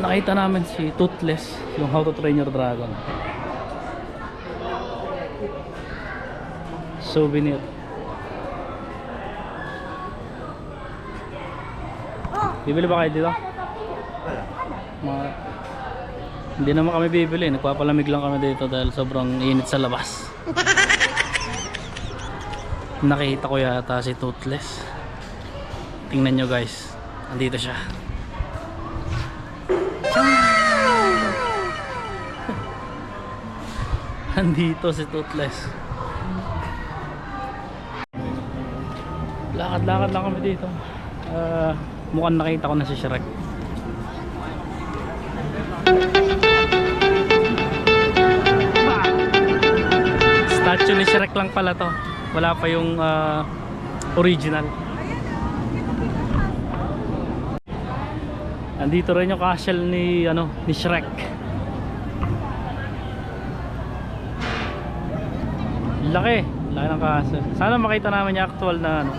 nakita namin si Toothless, yung How to Train Your Dragon. Souvenir. Bibili ba kayo dito? Mga... Hindi naman kami bibili, nagpapalamig lang kami dito dahil sobrang init sa labas. Nakita ko yata si Toothless. Tingnan nyo guys, andito siya. Andito si Toothless. Lakad-lakad lang kami dito. Ah, mukhang nakita ko na si Shrek. Statue ni Shrek lang pala to. Wala pa yung ah, original. Andito rin yung castle ni ano ni Shrek. Laki, laki ng castle. Sana makita namin yung actual na ano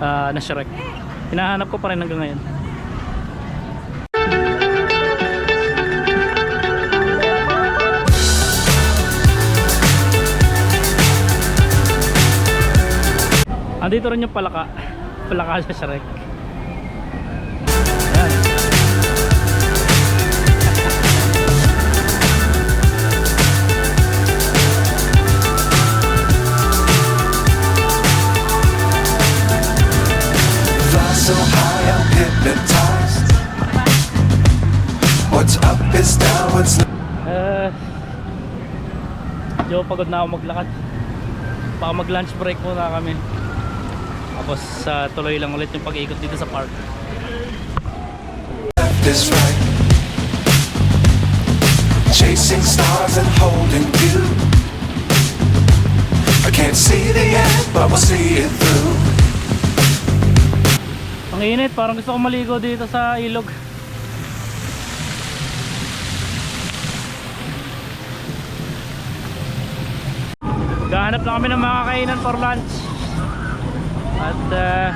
ah, na Shrek. Hinahanap ko pa rin hanggang ngayon. Andito rin yung palaka. Palaka sa Shrek. So high, I'm hypnotized. What's up is down, what's Eh, medyo pagod na ako maglakad. Baka mag lunch break muna kami. Tapos sa tuloy lang ulit yung pag-ikot dito sa park. left is right. Chasing stars and holding you. I can't see the end, but we'll see it through. Ang init, parang gusto ko maligo dito sa ilog. Gahanap lang kami ng mga kainan for lunch. At uh,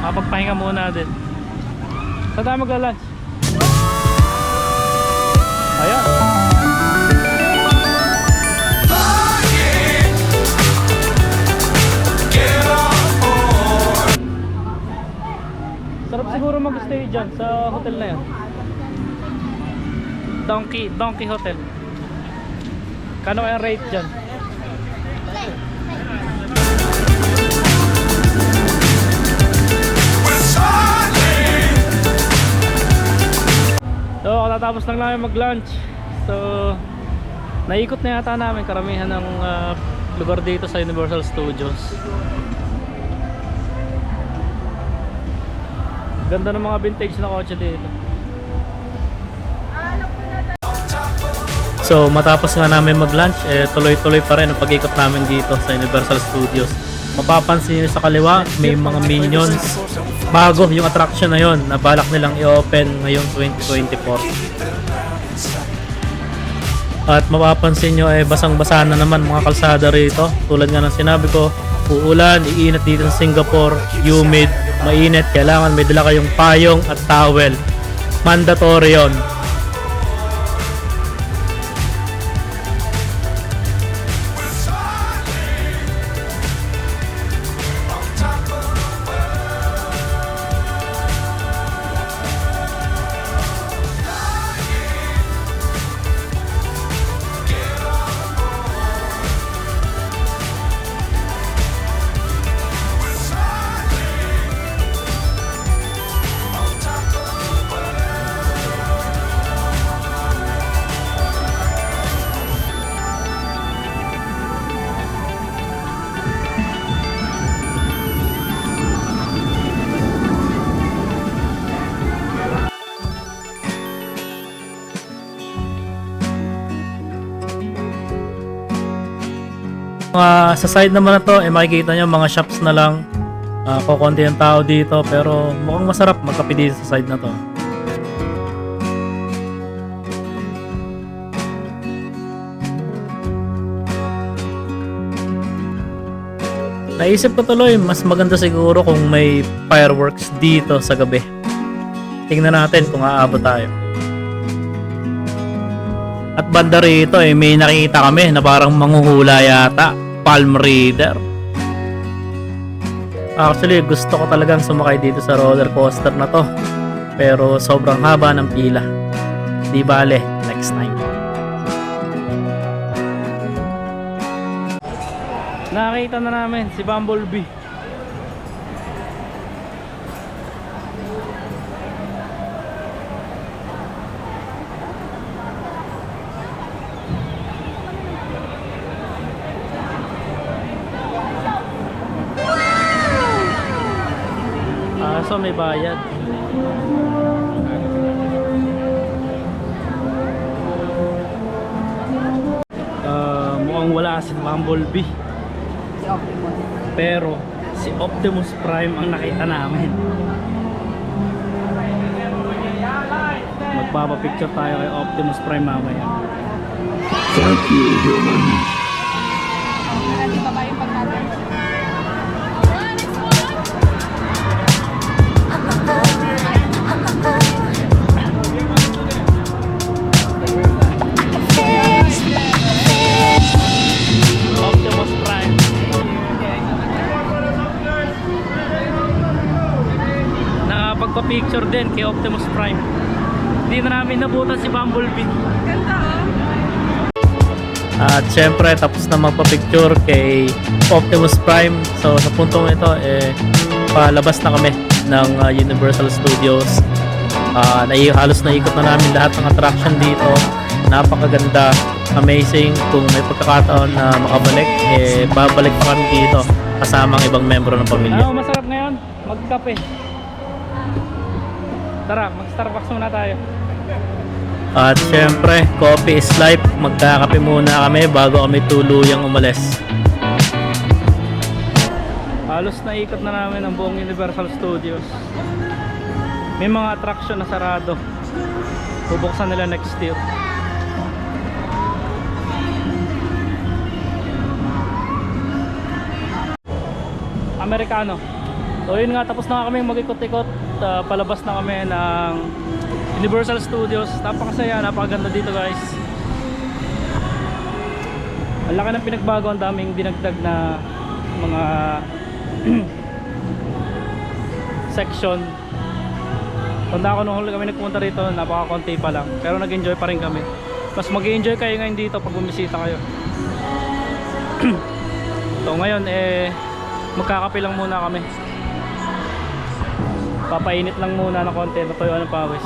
makapagpahinga muna din. Saan tayo magla-lunch? Ayan. Siguro mag-stay dyan sa hotel na yan. Donkey, Donkey Hotel. Kano kaya rate dyan? So, katatapos lang namin mag-lunch. So, naikot na yata namin karamihan ng ah, lugar dito sa Universal Studios. Ganda ng mga vintage na kotse dito. So matapos nga namin mag-lunch, eh, tuloy-tuloy pa rin ang pag-ikot namin dito sa Universal Studios. Mapapansin niyo sa kaliwa, may mga minions. Bago yung attraction na yon na balak nilang i-open ngayong 2024. At mapapansin nyo eh basang-basa na naman mga kalsada rito. Tulad nga ng sinabi ko, uulan, iinit dito sa Singapore, humid, mainit, kailangan may dala kayong payong at towel. Mandatory yon. Mga sa side naman na to, eh makikita nyo mga shops na lang. Uh, kukunti ang tao dito pero mukhang masarap magkape dito sa side na to. Naisip ko tuloy, mas maganda siguro kung may fireworks dito sa gabi. Tingnan natin kung aabot tayo. At banda rito eh, may nakita kami na parang manghuhula yata. Palm Reader. Actually, gusto ko talagang sumakay dito sa roller coaster na to. Pero sobrang haba ng pila. Di bale, next time. Nakita na namin si Bumblebee. May bayad. Ah, mukhang wala si Bumblebee. Si Optimus. Pero si Optimus Prime ang nakita namin. Magpapapicture tayo kay Optimus Prime mamaya. Hindi pa ba yung pagkatay? Nakapagpa-picture din kay Optimus Prime. Hindi na namin nabutan si Bumblebee. Ganda oh. At syempre tapos na magpa-picture kay Optimus Prime. So sa puntong ito eh palabas na kami ng uh, Universal Studios. Ah, nai halos naikot na namin lahat ng attraction dito. Napakaganda, amazing. Kung may pagkakataon na makabalik, eh babalik pa kami dito kasama ang ibang membro ng pamilya. Ano masarap ngayon? Magkape. Tara, mag-Starbucks muna tayo. At syempre, coffee is life. Magkakape muna kami bago kami tuluyang umalis. Halos naikot na namin ang buong Universal Studios. May mga attraction na sarado. Bubuksan nila next year. Amerikano. So yun nga, tapos na kami mag-ikot-ikot. Ah, palabas na kami ng Universal Studios. Napakasaya, napakaganda dito guys. Ang laki ng pinagbago, ang daming dinagdag na mga section. Tanda ko nung huli kami nagpunta rito, napaka-konti pa lang. Pero nag-enjoy pa rin kami. Mas mag enjoy kayo ngayon dito pag bumisita kayo. so ngayon, eh, magkakape lang muna kami. Papainit lang muna ng konti, natuyuan ng pawis.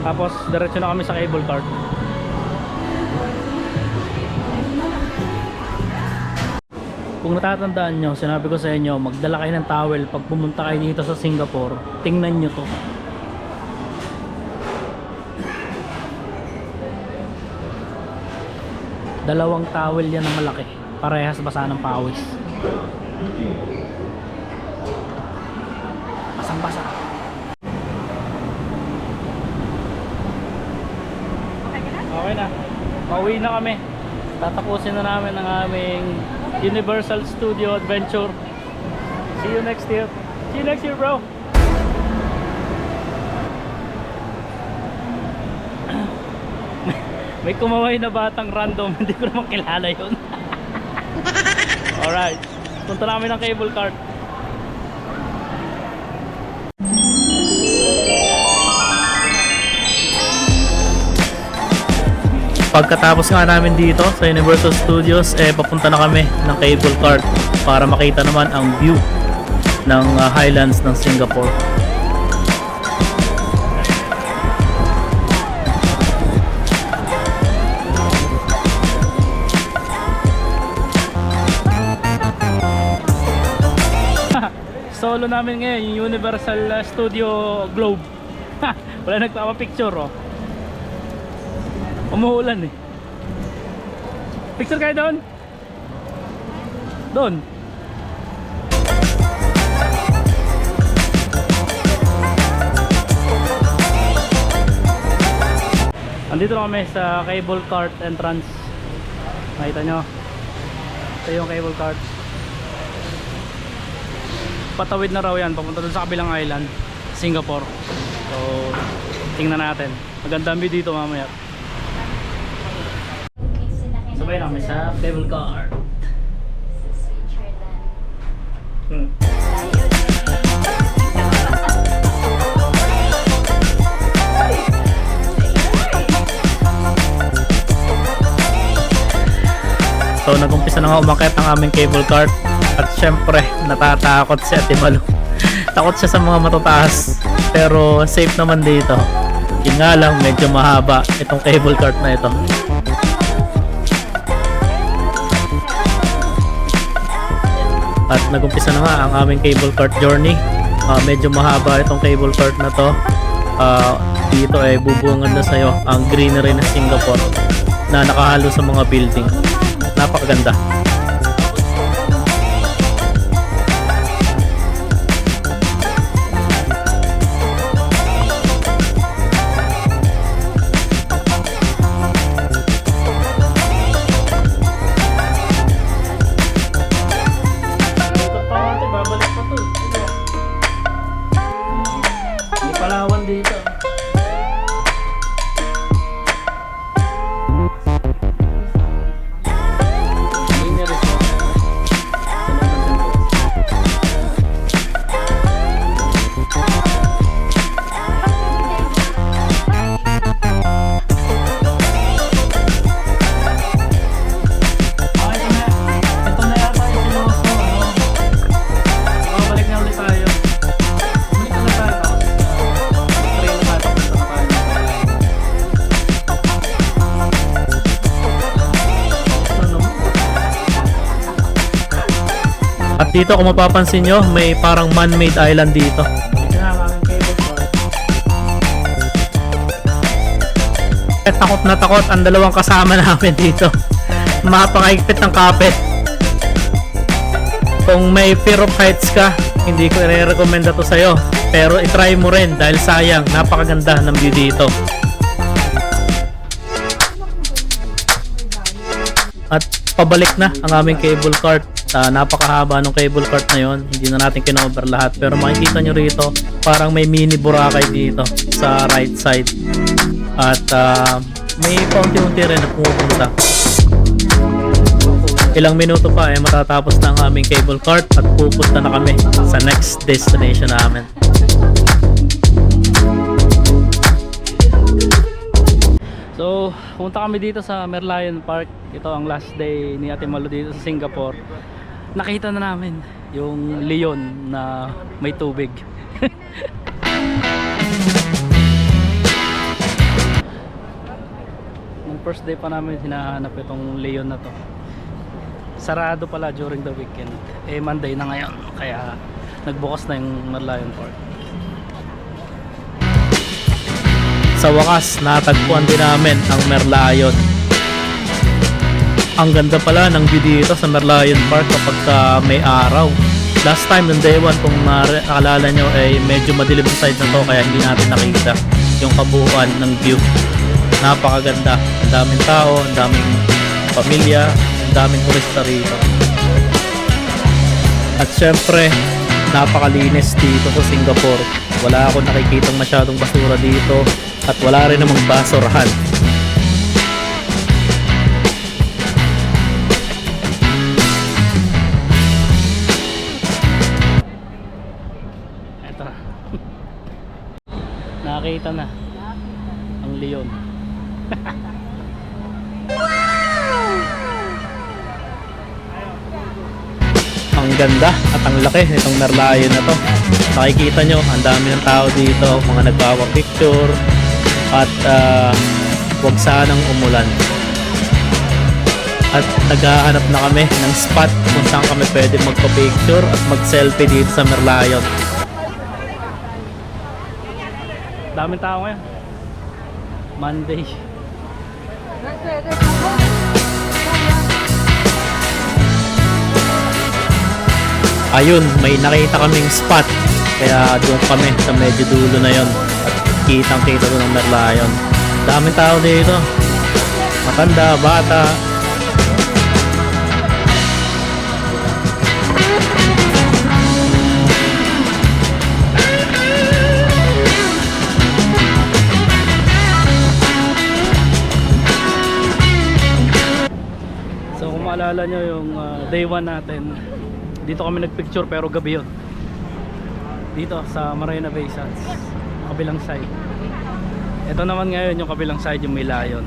Tapos, diretso na kami sa cable cart. Kung natatandaan nyo, sinabi ko sa inyo, magdala kayo ng towel pag pumunta kayo dito sa Singapore. Tingnan nyo to. Dalawang towel yan na malaki. Parehas basa ng pawis. Basang basa. Okay na. Pauwi na kami. Tatapusin na namin ang aming Universal Studio Adventure. See you next year. See you next year, bro. May kumaway na batang random, hindi ko naman kilala yun. Alright. Punta namin ng cable cart. Pagkatapos nga namin dito sa Universal Studios, eh papunta na kami ng cable cart para makita naman ang view ng uh, highlands ng Singapore. Solo namin ngayon yung Universal uh, Studio Globe. Wala nagpapapicture oh. Umuulan eh. Picture kayo doon? Doon. Andito na kami sa cable cart entrance. Nakita nyo? Ito yung cable cart. Patawid na raw yan. Papunta dun sa kabilang island. Singapore. So, tingnan natin. Magandang view dito mamaya. Sabay na kami sa cable car. Hmm. So nagumpisa na nga umakit ang aming cable cart at syempre natatakot si Ate Malu. Takot siya sa mga matataas pero safe naman dito. Yun nga lang medyo mahaba itong cable cart na ito. At nagumpisa na nga ang aming cable cart journey. Ah, medyo mahaba itong cable cart na to. Ah, dito ay bubungan na sa'yo ang greenery ng Singapore na nakahalo sa mga building. Napakaganda. Dito kung mapapansin nyo, may parang man-made island dito. Eh, takot na takot ang dalawang kasama namin dito. Mapakaigpit ng kapit. Kung may fear of heights ka, hindi ko i-recommend to sa'yo. Pero itry mo rin dahil sayang, napakaganda ng view dito. At pabalik na ang aming cable cart. Ah, napakahaba ng cable cart na yon. Hindi na natin kinover lahat. Pero makikita nyo rito, parang may mini Boracay dito sa right side. At ah, may paunti-unti rin na pumupunta. Ilang minuto pa eh matatapos na ang aming cable cart at pupunta na kami sa next destination namin. So, pumunta kami dito sa Merlion Park. Ito ang last day ni Ate Malu dito sa Singapore. Nakita na namin. Yung leon na may tubig. Nung first day pa namin hinahanap itong leon na to. Sarado pala during the weekend. Eh Monday na ngayon. Kaya nagbukas na yung Merlion Park. Sa wakas natagpuan din namin ang Merlion ang ganda pala ng view dito sa Merlion Park kapag ka may araw. Last time ng day 1 kung naalala nyo ay medyo madilim ang side na to kaya hindi natin nakita yung kabuuan ng view. Napakaganda. Ang daming tao ang daming pamilya ang daming turista rito. At syempre napakalinis dito sa Singapore. Wala akong nakikitang masyadong basura dito at wala rin namang basurahan nakita na. Ang leon. Ang ganda at ang laki nitong Merlion na to. Makikita nyo ang dami ng tao dito mga nagpapapicture at uh, huwag sanang umulan. At naghahanap na kami ng spot kung saan kami pwede magpa-picture at mag-selfie dito sa Merlion daming tao ngayon. Monday. Ayun may nakita kaming spot. Kaya doon kami sa medyo dulo na yon at kitang kita doon ng Merlion. Daming tao dito. Matanda, bata naalala nyo yung ah, day 1 natin, dito kami nagpicture pero gabi yun. Dito sa Marina Bay Sands, kabilang side. Ito naman ngayon yung kabilang side yung may layon.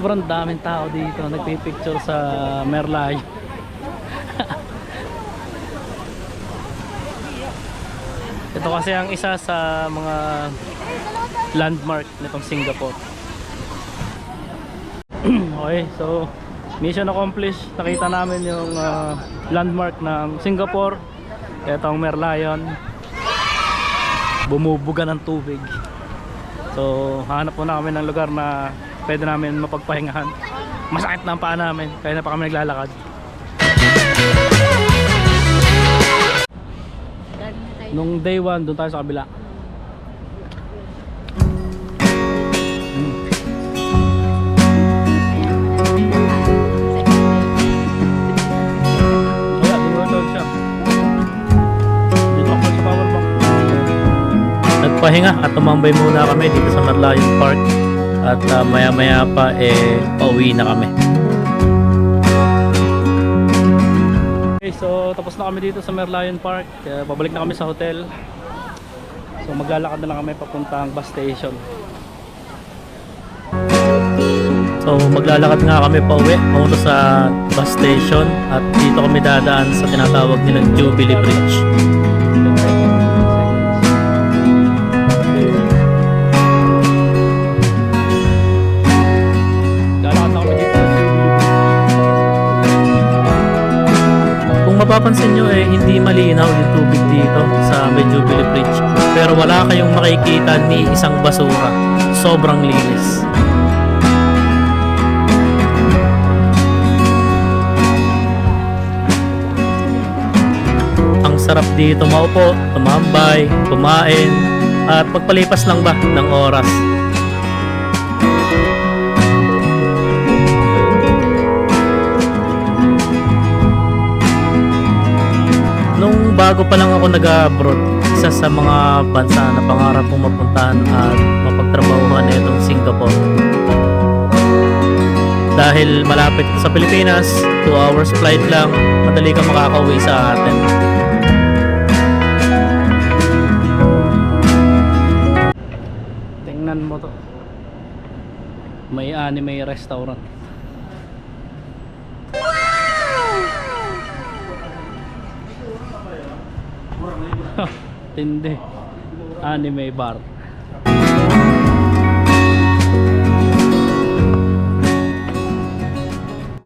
Sobrang daming tao dito nagpipicture sa Merlay. Ito kasi ang isa sa mga landmark nitong Singapore. okay, so mission accomplished. Nakita namin yung ah, landmark ng Singapore. Ito ang Merlion. Bumubuga ng tubig. So, hanap po na kami ng lugar na pwede namin mapagpahingahan. Masakit na ang paa namin, kaya na pa kami naglalakad. Nung day 1, doon tayo sa kabila. Nagpahinga at tumambay muna kami dito sa Merlion Park. At ah, maya-maya pa eh pauwi na kami. Okay, so tapos na kami dito sa Merlion Park. Kaya pabalik na kami sa hotel. So maglalakad na lang kami papuntang bus station. So maglalakad nga kami pa uwi sa bus station at dito kami dadaan sa tinatawag nilang Jubilee Bridge. Mapapansin nyo eh, hindi malinaw yung tubig dito sa may Bridge. Pero wala kayong makikita ni isang basura. Sobrang linis. Ang sarap dito maupo, tumambay, kumain, at pagpalipas lang ba ng oras. Bago pa lang ako nag-abroad, isa sa mga bansa na pangarap kong mapuntahan at mapagtrabahuhan na itong Singapore. Dahil malapit sa Pilipinas, 2 hours flight lang, madali ka makakauwi sa atin. Tingnan mo to. May anime restaurant. Tindi. Anime bar.